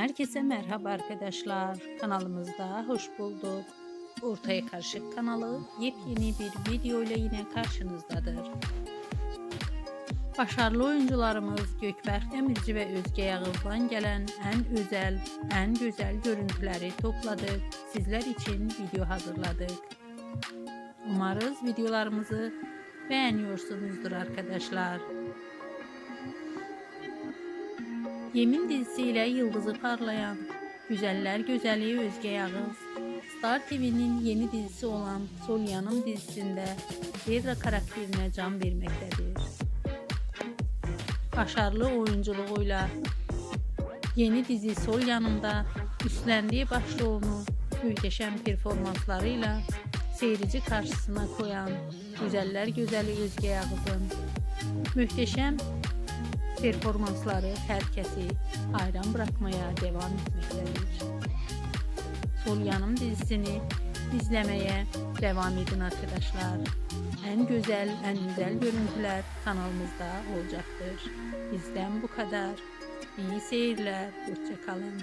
Herkese merhaba arkadaşlar. Kanalımızda hoş bulduk. Ortaya Karışık kanalı yepyeni bir video ile yine karşınızdadır. Başarılı oyuncularımız Gökberk Demirci ve Özge Yağız'dan gelen en özel, en güzel görüntüleri topladık. Sizler için video hazırladık. Umarız videolarımızı beğeniyorsunuzdur arkadaşlar. Yemin dizisiyle yıldızı parlayan Güzeller Güzeli Özge Yağız, Star TV'nin yeni dizisi olan Sol Yanım dizisinde Zedra karakterine can vermektedir. Başarılı oyunculuğuyla yeni dizi Sol Yanım'da üstlendiği başrolunu muhteşem performanslarıyla seyirci karşısına koyan Güzeller Güzeli Özge Yağız'ın muhteşem performansları herkesi hayran bırakmaya devam etmektedir. Sol Yanım dizisini izlemeye devam edin arkadaşlar. En güzel, en güzel görüntüler kanalımızda olacaktır. Bizden bu kadar. İyi seyirler. Hoşçakalın.